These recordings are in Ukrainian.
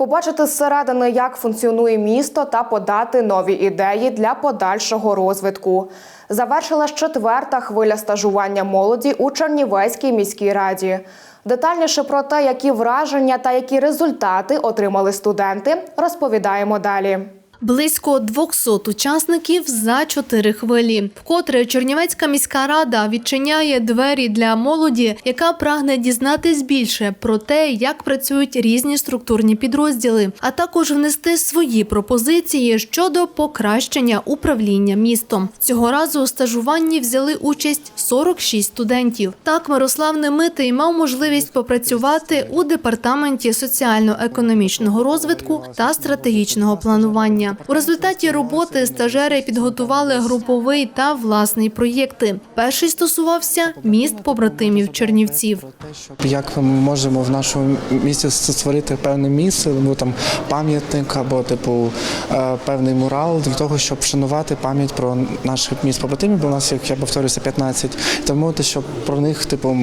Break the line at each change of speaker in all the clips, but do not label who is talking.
Побачити зсередини, як функціонує місто, та подати нові ідеї для подальшого розвитку. Завершилась четверта хвиля стажування молоді у Чернівецькій міській раді. Детальніше про те, які враження та які результати отримали студенти, розповідаємо далі.
Близько 200 учасників за чотири хвилі. Вкотре Чернівецька міська рада відчиняє двері для молоді, яка прагне дізнатись більше про те, як працюють різні структурні підрозділи, а також внести свої пропозиції щодо покращення управління містом. Цього разу у стажуванні взяли участь 46 студентів. Так Мирослав Немитий мав можливість попрацювати у департаменті соціально-економічного розвитку та стратегічного планування. У результаті роботи стажери підготували груповий та власний проєкти. Перший стосувався міст побратимів Чернівців.
Як ми можемо в нашому місті створити певне місце, або там пам'ятник, або типу е, певний мурал для того, щоб вшанувати пам'ять про наших міст побратимів, бо у нас, як я повторюся, 15. Тому те, щоб про них, типу,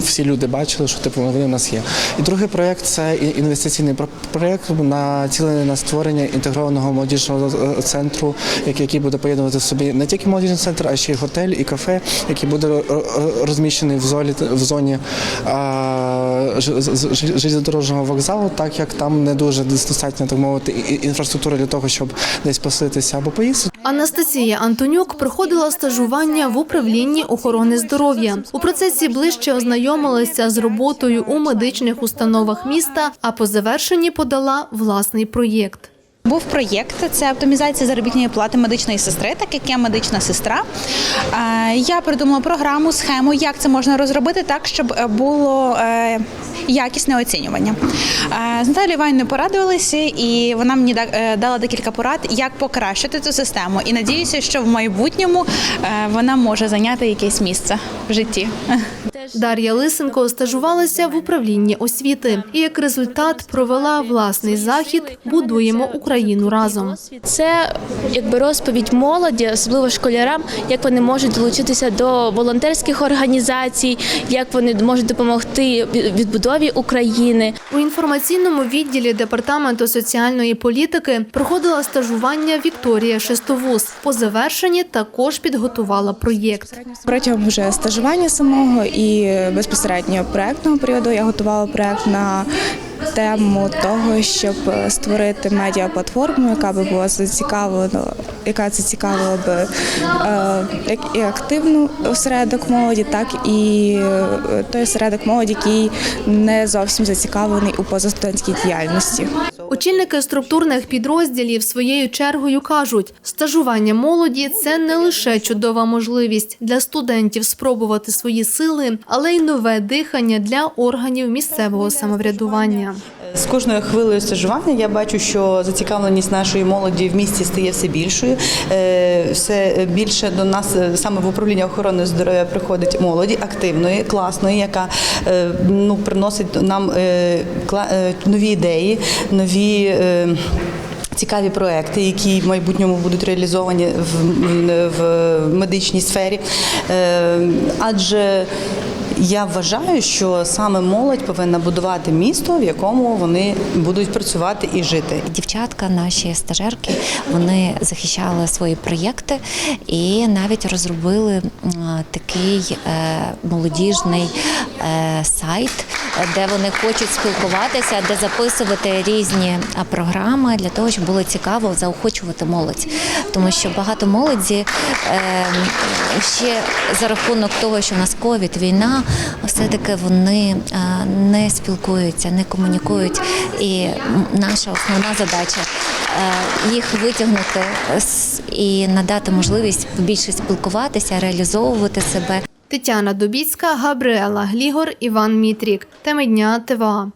всі люди бачили, що типу вони в нас є. І другий проєкт це інвестиційний про- проєкт, націлений на створення інтегрованого молодіжного е, центру, який буде поєднувати собі не тільки молодіжний центр, а ще й готель і кафе, який буде ро- ро- розміщений в зоні в зоні а, ж- з- вокзалу, так як там не дуже достатньо так мовити інфраструктури для того, щоб десь поселитися або поїсти.
Анастасія Антонюк проходила стажування в управлінні охорони здоров'я. У процесі ближче ознайомилася з роботою у медичних установах міста, а по завершенні подала власний проєкт.
Був проєкт це оптимізація заробітної плати медичної сестри, так як я медична сестра. Е, Я придумала програму, схему, як це можна розробити так, щоб е, було е, якісне оцінювання. Е, З Наталією Іванівною порадувалися, і вона мені е, дала декілька порад, як покращити цю систему. І надіюся, що в майбутньому е, вона може зайняти якесь місце в житті.
Дар'я Лисенко стажувалася в управлінні освіти і як результат провела власний захід Будуємо Україну разом.
Це якби розповідь молоді, особливо школярам, як вони можуть долучитися до волонтерських організацій, як вони можуть допомогти відбудові України.
У інформаційному відділі департаменту соціальної політики проходила стажування Вікторія Шестовус. По завершенні також підготувала проєкт.
Протягом вже стажування самого і безпосередньо проектного періоду я готувала проект на тему того, щоб створити медіаплатформу, яка би була зацікавлена, яка зацікавила би е, як і активну осередок молоді, так і е, той осередок молоді, який не зовсім зацікавлений у позастудентській діяльності.
Очільники структурних підрозділів своєю чергою кажуть, стажування молоді це не лише чудова можливість для студентів спробувати свої сили, але й нове дихання для органів місцевого самоврядування.
З кожною хвилею стажування я бачу, що зацікавленість нашої молоді в місті стає все більшою. Е, Все більше до нас е, саме в управління охорони здоров'я приходить молоді активної, класної, яка е, ну приносить нам нові ідеї, нові. Цікаві проекти, які в майбутньому будуть реалізовані в, в медичній сфері, адже я вважаю, що саме молодь повинна будувати місто, в якому вони будуть працювати і жити.
Дівчатка, наші стажерки, вони захищали свої проєкти і навіть розробили такий е, молодіжний е, сайт, де вони хочуть спілкуватися, де записувати різні програми для того, щоб було цікаво заохочувати молодь. Тому що багато молоді е, ще за рахунок того, що в нас ковід, війна, все-таки вони е, не спілкуються, не комунікують. І наша основна задача е, їх витягнути і надати можливість більше спілкуватися, реалізовувати себе.
Тетяна Дубіцька, Габриела Глігор, Іван Мітрік. Теми дня ТВА.